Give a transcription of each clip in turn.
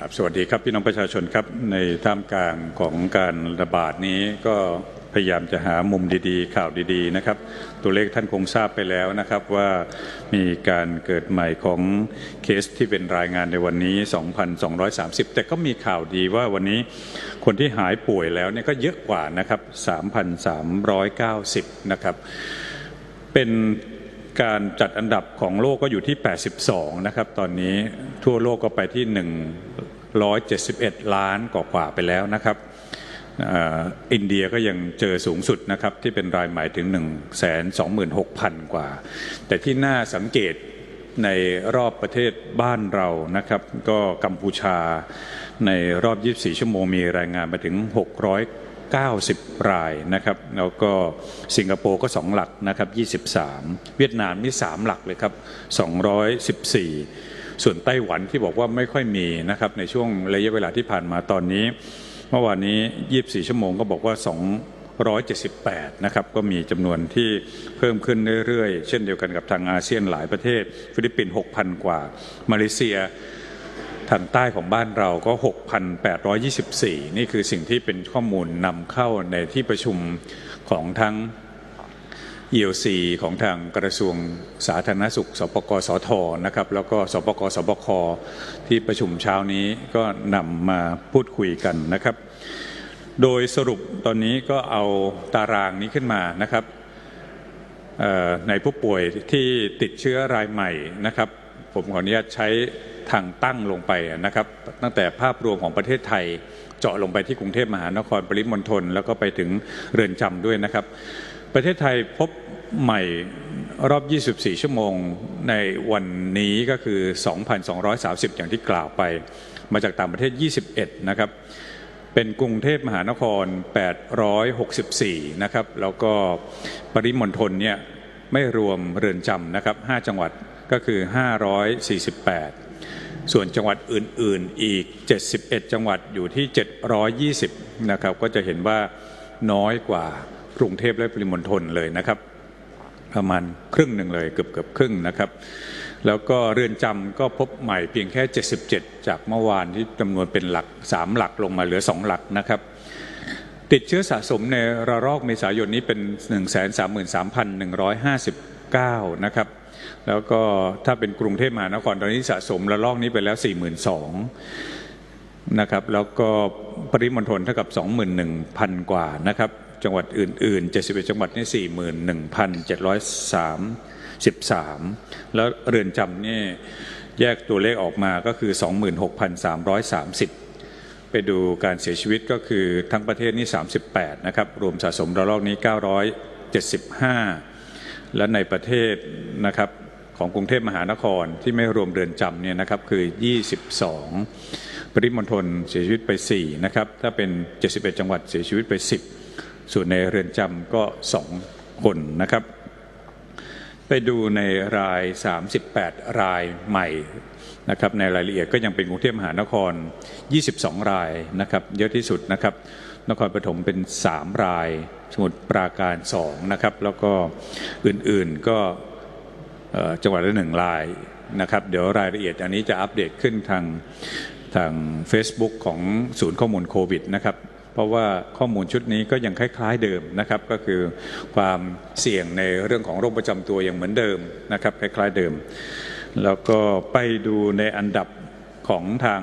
ครับสวัสดีครับพี่น้องประชาชนครับในท่ามกลางของการระบาดนี้ก็พยายามจะหามุมดีๆ ข่าวดีๆนะครับ ตัวเลขท่านคงทราบไปแล้วนะครับว่ามีการเกิดใหม่ของเคสที่เป็นรายงานในวันนี้ 2,230 แต่ก็มีข่าวดีว่าวันนี้คนที่หายป่วยแล้วเนี่ยก็เยอะกว่านะครับ 3,390 นะครับเป็นการจัดอันดับของโลกก็อยู่ที่ 82 นะครับ ตอนนี้ทั่วโลกก็ไปที่ 171 ล้านกว่าๆไปแล้วนะครับอินเดียก็ยังเจอสูงสุดนะครับที่เป็นรายใหม่ถึง 126,000 กว่า แต่ที่น่าสังเกตในรอบประเทศบ้านเรานะครับ ก็กัมพูชาในรอบ 24 ชั่วโมงมีรายงานมาถึง 690 รายนะครับ แล้วก็สิงคโปร์ก็ 2 หลักนะครับ 23 เวียดนามนี่ 3 หลักเลยครับ 214 ส่วนไต้หวันที่บอกว่าไม่ค่อยมีนะครับในช่วงระยะเวลาที่ผ่านมาตอนนี้ เมื่อวานนี้ 24 ชั่วโมงก็บอกว่า278 นะครับ ก็มีจำนวนที่เพิ่มขึ้นเรื่อยๆ เช่นเดียวกันกับทางอาเซียนหลายประเทศ ฟิลิปปินส์ 6,000 กว่า มาเลเซียทางใต้ของบ้านเราก็ 6,824 นี่คือสิ่งที่เป็นข้อมูลนำเข้าในที่ประชุมของทั้ง ELC ของทางกระทรวงสาธารณสุข สปกสทนะครับ แล้วก็สปกสบคที่ประชุมเช้านี้ก็นำมาพูดคุยกันนะครับ โดยสรุปตอนนี้ก็เอาตารางนี้ขึ้นมานะครับในผู้ป่วยที่ติดเชื้อรายใหม่นะครับ ผมขออนุญาตใช้ทางตั้งลงไปนะครับ ตั้งแต่ภาพรวมของประเทศไทย เจาะลงไปที่กรุงเทพมหานครปริมณฑลแล้วก็ไปถึงเรือนจำด้วยนะครับ ประเทศไทยพบใหม่รอบ 24 ชั่วโมงในวันนี้ก็คือ 2,230 อย่างที่กล่าวไป มาจากต่างประเทศ 21 นะครับ เป็นกรุงเทพมหานคร 864 นะครับ แล้วก็ปริมณฑลเนี่ยไม่รวมเรือนจำนะครับ 5 จังหวัดก็คือ 548 ส่วนจังหวัดอื่น ๆ อีก 71 จังหวัดอยู่ที่ 720 นะครับ ก็จะเห็นว่าน้อยกว่า กรุงเทพและปริมณฑลเลยนะครับ ประมาณครึ่งหนึ่งเลยเกือบเกือบครึ่งนะครับ แล้วก็เรือนจำก็พบใหม่เพียงแค่ 77 จากเมื่อวานที่จำนวนเป็นหลัก 3 หลักลงมาเหลือ 2 หลักนะครับติดเชื้อสะสมในระลอกเมษายนนี้เป็น 133,159 นะครับ แล้วก็ถ้าเป็นกรุงเทพมหานครตอนนี้สะสมระลอกนี้ไปแล้ว 42,000 นะครับ แล้วก็ปริมณฑลเท่ากับ 21,000 กว่านะครับ จังหวัดอื่น ๆ 71 จังหวัดนี่41,733 แล้วเรือนจำนี่แยกตัวเลขออกมาก็คือ 26,330 ไปดูการเสียชีวิตก็คือทั้งประเทศนี่ 38 นะครับ รวมสะสมระลอกนี้ 975 และในประเทศนะครับของกรุงเทพมหานครที่ไม่รวมเรือนจำเนี่ยนะครับคือ 22 ปริมณฑลเสียชีวิตไป 4 นะครับ ถ้าเป็น 71 จังหวัดเสียชีวิตไป 10 ส่วนในเรือนจำก็2คนนะครับ ไปดูในราย 38 รายใหม่นะครับในรายละเอียดก็ยังเป็นกรุงเทพมหานคร 22 รายนะครับเยอะที่สุดนะครับ นครปฐมเป็น 3 ราย สมุทรปราการ 2 นะครับ แล้วก็อื่นๆก็จังหวัดละหนึ่งรายนะครับ เดี๋ยวรายละเอียดอันนี้จะอัปเดตขึ้นทางทาง Facebook ของศูนย์ข้อมูลโควิดนะครับ เพราะว่าข้อมูลชุดนี้ก็ยังคล้ายๆเดิมนะครับ ก็คือความเสี่ยงในเรื่องของโรคประจำตัวอย่างเหมือนเดิมนะครับ คล้ายๆเดิม แล้วก็ไปดูในอันดับของทาง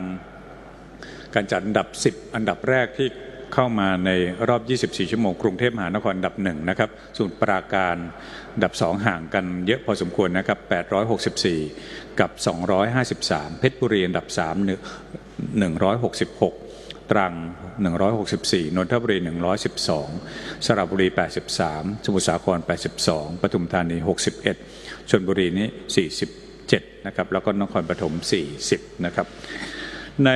การจัดอันดับ 10 อันดับแรกที่เข้ามาในรอบ 24 ชั่วโมง กรุงเทพมหานครอันดับหนึ่งนะครับส่วนปราการอันดับ 2 ห่างกันเยอะพอสมควรนะครับ 864 กับ 253 เพชรบุรีอันดับ 3 166 ตรัง 164 นนทบุรี 112 สระบุรี 83 สมุทรสาคร 82 ปทุมธานี 61ชลบุรีนี้ 47 นะครับ แล้วก็นครปฐม 40 นะครับ ใน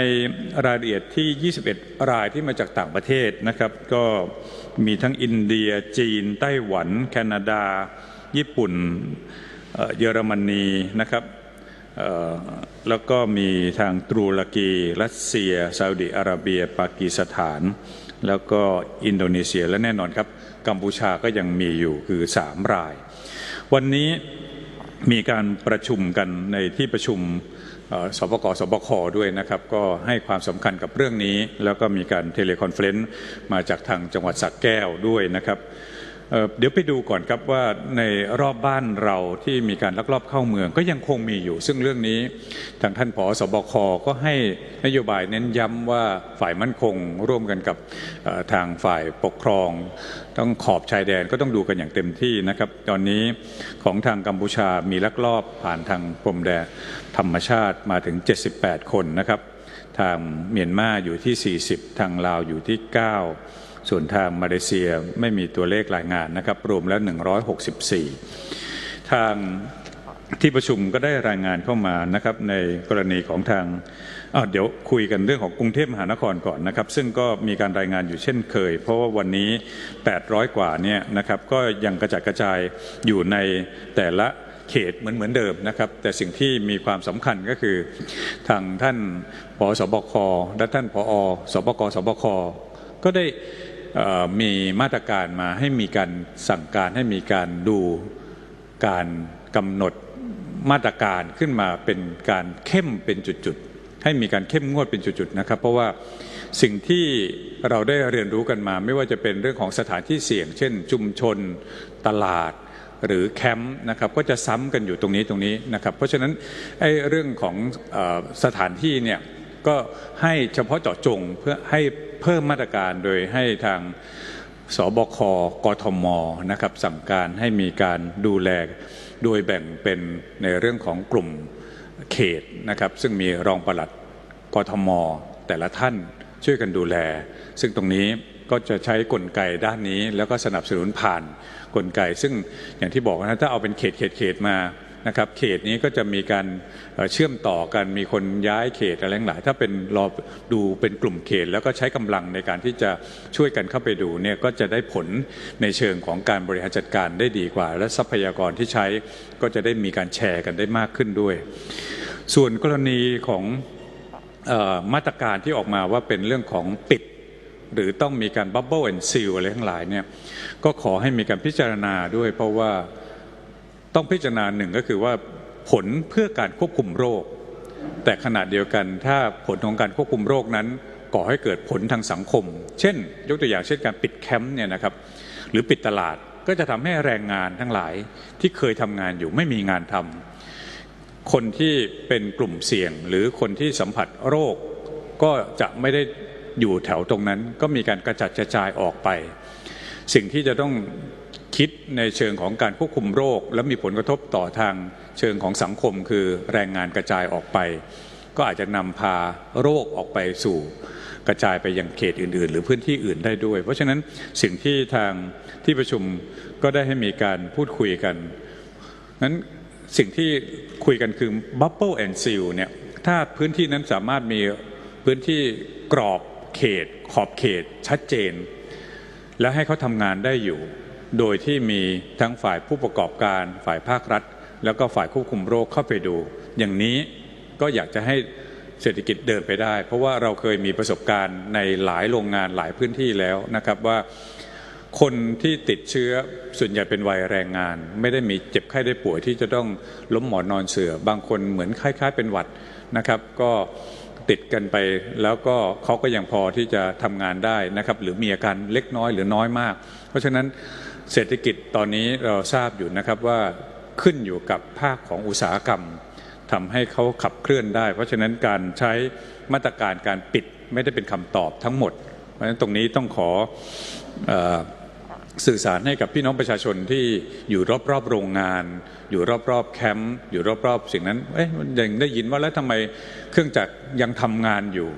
รายละเอียดที่ 21 รายที่มาจากต่างประเทศนะครับ ก็มีทั้งอินเดีย จีน ไต้หวัน แคนาดา ญี่ปุ่น เยอรมนี นะครับ แล้วก็มีทางตุรกี รัสเซียซาอุดิอาระเบีย ปากีสถาน แล้วก็อินโดนีเซียและแน่นอนครับ กัมพูชาก็ยังมีอยู่คือ 3 ราย วันนี้มีการประชุมกันในที่ประชุมสบกสบคด้วยนะครับ ก็ให้ความสำคัญกับเรื่องนี้ แล้วก็มีการเทเลคอนเฟรนซ์มาจากทางจังหวัดสระแก้วด้วยนะครับ เดี๋ยวไปดูก่อนครับว่าในรอบบ้านเราที่มีการลักลอบเข้าเมืองก็ยังคงมีอยู่ ซึ่งเรื่องนี้ทางท่านผอสบคก็ให้นโยบายเน้นย้ำว่าฝ่ายมั่นคงร่วมกันกับทางฝ่ายปกครอง ต้องขอบชายแดนก็ต้องดูกันอย่างเต็มที่นะครับ ตอนนี้ของทางกัมพูชามีลักลอบผ่านทางพรมแดนธรรมชาติมาถึง 78 คนนะครับ ทางเมียนมาอยู่ที่ 40 ทางลาวอยู่ที่ 9 ส่วนทางมาเลเซียไม่มีตัวเลขรายงานนะครับ รวมแล้ว 164 ทางที่ประชุมก็ได้รายงานเข้ามานะครับในกรณีของทางอ่าเดี๋ยวคุยกันเรื่องของกรุงเทพมหานครก่อนนะครับ ซึ่งก็มีการรายงานอยู่เช่นเคย เพราะว่าวันนี้ 800 กว่าเนี่ยนะครับก็ยังกระจัดกระจายอยู่ในแต่ละเขตเหมือนเหมือนเดิมนะครับ แต่สิ่งที่มีความสำคัญก็คือ ทางท่านผอสบคและท่านผอสบกสบคก็ได้ มีมาตรการมาให้มีการสั่งการให้มีการดูการกำหนดมาตรการขึ้นมาเป็นการเข้มเป็นจุดๆ ให้มีการเข้มงวดเป็นจุดๆนะครับ เพราะว่าสิ่งที่เราได้เรียนรู้กันมา ไม่ว่าจะเป็นเรื่องของสถานที่เสี่ยง เช่น ชุมชนตลาดหรือแคมป์นะครับก็จะซ้ำกันอยู่ตรงนี้ตรงนี้นะครับ เพราะฉะนั้นไอ้เรื่องของอสถานที่เนี่ย ก็ให้เฉพาะเจาะจงเพื่อให้เพิ่มมาตรการโดยให้ทางสบคกทมนะครับสั่งการให้มีการดูแลโดยแบ่งเป็นในเรื่องของกลุ่มเขตนะครับ ซึ่งมีรองปลัดกทม แต่ละท่านช่วยกันดูแล ซึ่งตรงนี้ก็จะใช้กลไกด้านนี้ แล้วก็สนับสนุนผ่านกลไก ซึ่งอย่างที่บอกนะถ้าเอาเป็นเขตเขตเขตมา นะครับเขตนี้ก็จะมีการเชื่อมต่อกันมีคนย้ายเขตอะไรหลายถ้าเป็นรอดูเป็นกลุ่มเขต แล้วก็ใช้กำลังในการที่จะช่วยกันเข้าไปดูเนี่ยก็จะได้ผลในเชิงของการบริหารจัดการได้ดีกว่า และทรัพยากรที่ใช้ก็จะได้มีการแชร์กันได้มากขึ้นด้วย ส่วนกรณีของออมาตรการที่ออกมาว่าเป็นเรื่องของปิดหรือต้องมีการบับเบิลแอนด์ซีลอะไรทั้งหลายเนี่ยก็ขอให้มีการพิจารณาด้วยเพราะว่า ต้องพิจารณาหนึ่งก็คือว่าผลเพื่อการควบคุมโรค แต่ขณะเดียวกันถ้าผลของการควบคุมโรคนั้นก่อให้เกิดผลทางสังคม เช่น ยกตัวอย่างเช่นการปิดแคมป์เนี่ยนะครับหรือปิดตลาดก็จะทำให้แรงงานทั้งหลายที่เคยทำงานอยู่ไม่มีงานทำคนที่เป็นกลุ่มเสี่ยง หรือคนที่สัมผัสโรค ก็จะไม่ได้อยู่แถวตรงนั้น ก็มีการกระจัดกระจายออกไป สิ่งที่จะต้อง คิดในเชิงของการควบคุมโรค และมีผลกระทบต่อทางเชิงของสังคม คือแรงงานกระจายออกไป ก็อาจจะนำพาโรคออกไปสู่กระจายไปยังเขตอื่น ๆ หรือพื้นที่อื่นได้ด้วย เพราะฉะนั้นสิ่งที่ทางที่ประชุมก็ได้ให้มีการพูดคุยกันนั้นสิ่งที่คุยกันคือ bubble and seal เนี่ยถ้าพื้นที่นั้นสามารถมีพื้นที่กรอบเขต ขอบเขตชัดเจน และให้เขาทำงานได้อยู่ โดยที่มีทั้งฝ่ายผู้ประกอบการ ฝ่ายภาครัฐ แล้วก็ฝ่ายควบคุมโรคเข้าไปดู อย่างนี้ก็อยากจะให้เศรษฐกิจเดินไปได้ เพราะว่าเราเคยมีประสบการณ์ในหลายโรงงานหลายพื้นที่แล้วนะครับว่าคนที่ติดเชื้อส่วนใหญ่เป็นวัยแรงงาน ไม่ได้มีเจ็บไข้ได้ป่วยที่จะต้องล้มหมอนนอนเสือบางคนเหมือนคล้าย ๆ เป็นหวัดนะครับ ก็ติดกันไปแล้วก็เขาก็ยังพอที่จะทำงานได้นะครับ หรือมีอาการเล็กน้อยหรือน้อยมาก เพราะฉะนั้น เศรษฐกิจตอนนี้เราทราบอยู่นะครับว่าขึ้นอยู่กับภาคของอุตสาหกรรมทำให้เขาขับเคลื่อนได้ เพราะฉะนั้นการใช้มาตรการการปิดไม่ได้เป็นคำตอบทั้งหมด เพราะฉะนั้นตรงนี้ต้องขออสื่อสารให้กับพี่น้องประชาชนที่อยู่รอบๆโรงงาน อยู่รอบๆแคมป์อยู่รอบๆสิ่งนั้นเอ๊ะยังได้ยินว่าแล้วทำไมเครื่องจักรยังทำงานอยู่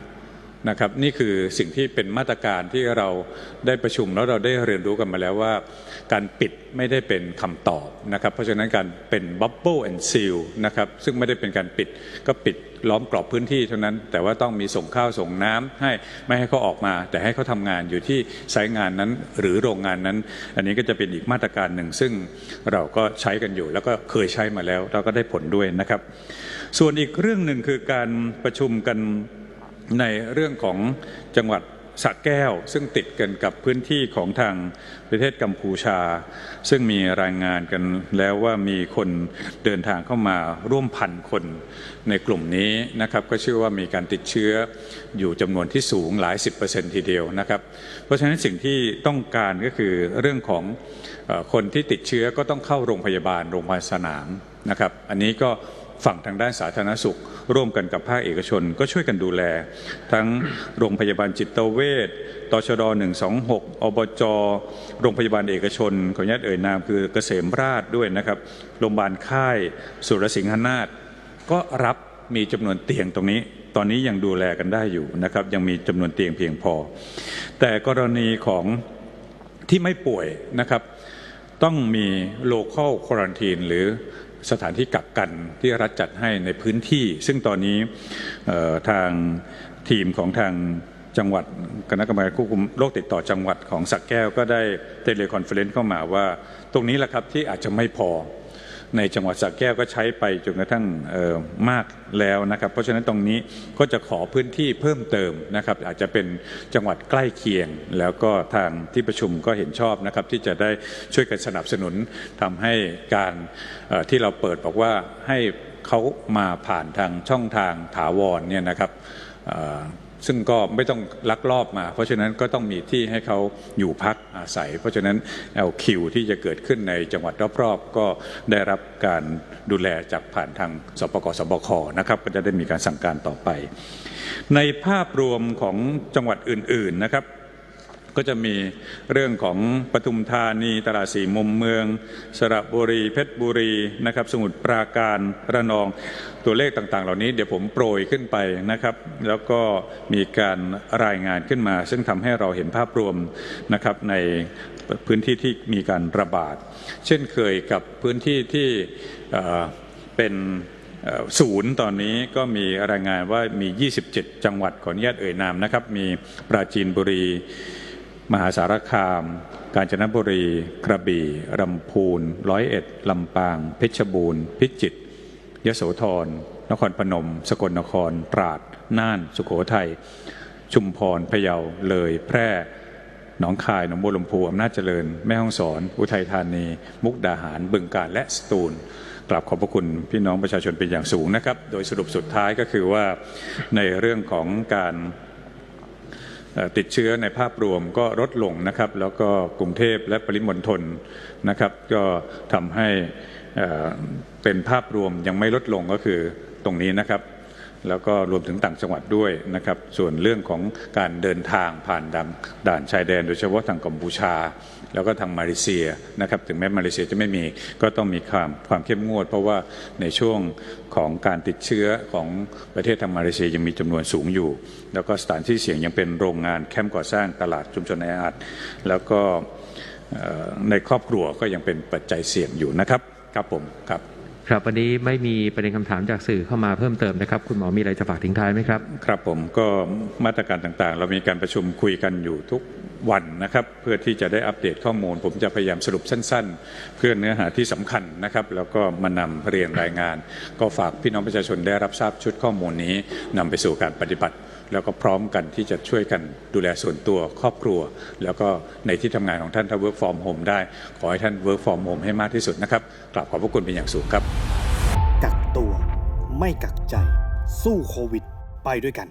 นะครับนี่คือสิ่งที่เป็นมาตรการที่เราได้ประชุมแล้วเราได้เรียนรู้กันมาแล้วว่า การปิดไม่ได้เป็นคำตอบนะครับ เพราะฉะนั้นการเป็น bubble and seal นะครับซึ่งไม่ได้เป็นการปิดก็ปิดล้อมกรอบพื้นที่เท่านั้น แต่ว่าต้องมีส่งข้าวส่งน้ำให้ไม่ให้เขาออกมา แต่ให้เขาทำงานอยู่ที่ไซต์งานนั้นหรือโรงงานนั้น อันนี้ก็จะเป็นอีกมาตรการหนึ่ง ซึ่งเราก็ใช้กันอยู่ แล้วก็เคยใช้มาแล้วเราก็ได้ผลด้วยนะครับ ส่วนอีกเรื่องหนึ่งคือการประชุมกัน ในเรื่องของจังหวัดสระแก้ว ซึ่งติดกันกับพื้นที่ของทางประเทศกัมพูชา ซึ่งมีรายงานกันแล้วว่ามีคนเดินทางเข้ามาร่วมพันคนในกลุ่มนี้นะครับ ก็เชื่อว่ามีการติดเชื้ออยู่จำนวนที่สูงหลายสิบเปอร์เซ็นต์ทีเดียวนะครับ เพราะฉะนั้นสิ่งที่ต้องการก็คือเรื่องของคนที่ติดเชื้อก็ต้องเข้าโรงพยาบาลโรงพยาบาลสนามนะครับ อันนี้ก็ฝั่งทางด้านสาธารณสุข ร่วมกันกับภาคเอกชน ก็ช่วยกันดูแล ทั้งโรงพยาบาลจิตเวชตชด126 อบจ โรงพยาบาลเอกชน ขออนุญาตเอ่ยนามคือเกษมราชด้วยนะครับ โรงพยาบาลค่าย สุรสิงหนาถก็รับมีจำนวนเตียงตรงนี้ ตอนนี้ยังดูแลกันได้อยู่นะครับ ยังมีจำนวนเตียงเพียงพอ แต่กรณีของที่ไม่ป่วยนะครับ ต้องมี local quarantine หรือ สถานที่กักกันที่รัฐจัดให้ในพื้นที่ ซึ่งตอนนี้ทางทีมของทางจังหวัดคณะกรรมการควบคุมโรคติดต่อจังหวัดของสักแก้วก็ได้เทเลคอนเฟอเรนซ์เข้ามาว่า ตรงนี้แหละครับที่อาจจะไม่พอ ในจังหวัดสระแก้วก็ใช้ไปจนกระทั่งมากแล้วนะครับ เพราะฉะนั้นตรงนี้ก็จะขอพื้นที่เพิ่มเติมนะครับ อาจจะเป็นจังหวัดใกล้เคียง แล้วก็ทางที่ประชุมก็เห็นชอบนะครับ ที่จะได้ช่วยกันสนับสนุนทำให้การที่เราเปิดบอกว่าให้เขามาผ่านทางช่องทางถาวรเนี่ยนะครับ ซึ่งก็ไม่ต้องลักลอบมา เพราะฉะนั้นก็ต้องมีที่ให้เขาอยู่พักอาศัย เพราะฉะนั้นเอาคิวที่จะเกิดขึ้นในจังหวัดรอบๆ ก็ได้รับการดูแลจากผ่านทางสปกสบคนะครับก็จะได้มีการสั่งการต่อไป ในภาพรวมของจังหวัดอื่นๆนะครับ ก็จะมีเรื่องของปทุมธานีตลาดสีมุมเมือง สระบุรี เพชรบุรีนะครับ สมุทรปราการระนองตัวเลขต่างๆ เหล่านี้เดี๋ยวผมโปรยขึ้นไปนะครับ แล้วก็มีการรายงานขึ้นมา ซึ่งทำให้เราเห็นภาพรวมนะครับในพื้นที่ที่มีการระบาด เช่นเคยกับพื้นที่ที่เเป็นศูนย์ตอนนี้ก็มีรายงานว่ามี 27 จังหวัดขออนุญาตเอ่ยนามนะครับ มีปราจีนบุรี มหาสารคาม กาญจนบุรี กระบี่ลำพูนร้อยเอ็ดลำปาง เพชรบูรณ์ พิจิตรยโสธร นครพนม สกลนคร ตราด น่าน สุโขทัย ชุมพร พะเยา เลย แพร่ หนองคาย หนองบัวลำพู อำนาจเจริญ แม่ฮ่องสอน อุทัยธานี มุกดาหาร บึงกาฬ และสตูล กราบขอบพระคุณพี่น้องประชาชนเป็นอย่างสูงนะครับ โดยสรุปสุดท้ายก็คือว่าในเรื่องของการ ติดเชื้อในภาพรวมก็ลดลงนะครับ แล้วก็กรุงเทพและปริมณฑลนะครับ ก็ทำให้เป็นภาพรวมยังไม่ลดลงก็คือตรงนี้นะครับ แล้วก็รวมถึงต่างจังหวัดด้วยนะครับ ส่วนเรื่องของการเดินทางผ่านด่านด่านชายแดน โดยเฉพาะทางกัมพูชา แล้วก็ทางมาเลเซียนะครับ ถึงแม้มาเลเซียจะไม่มีก็ต้องมีความความเข้มงวด เพราะว่าในช่วงของการติดเชื้อของประเทศทางมาเลเซียยังมีจำนวนสูงอยู่ แล้วก็สถานที่เสี่ยงยังเป็นโรงงานแคมป์ก่อสร้างตลาดชุมชนแออัดแล้วก็ในครอบครัวก็ยังเป็นปัจจัยเสี่ยงอยู่นะครับครับผมครับ ครับวันนี้ไม่มีประเด็นคำถามจากสื่อเข้ามาเพิ่มเติมนะครับ คุณหมอมีอะไรจะฝากทิ้งท้ายไหมครับ ครับผมก็มาตรการต่างๆ เรามีการประชุมคุยกันอยู่ทุกวันนะครับ เพื่อที่จะได้อัปเดตข้อมูล ผมจะพยายามสรุปสั้น ๆ เพื่อเนื้อหาที่สำคัญนะครับ แล้วก็มานำเรียนรายงาน ก็ฝากพี่น้องประชาชนได้รับทราบชุดข้อมูลนี้นำไปสู่การปฏิบัติ แล้วก็พร้อมกันที่จะช่วยกันดูแลส่วนตัวครอบครัว แล้วก็ในที่ทำงานของท่านถ้า work from home ได้ ขอให้ท่าน work from home ให้มากที่สุดนะครับกราบขอบพระคุณเป็นอย่างสูงครับ กักตัว ไม่กักใจ สู้โควิด ไปด้วยกัน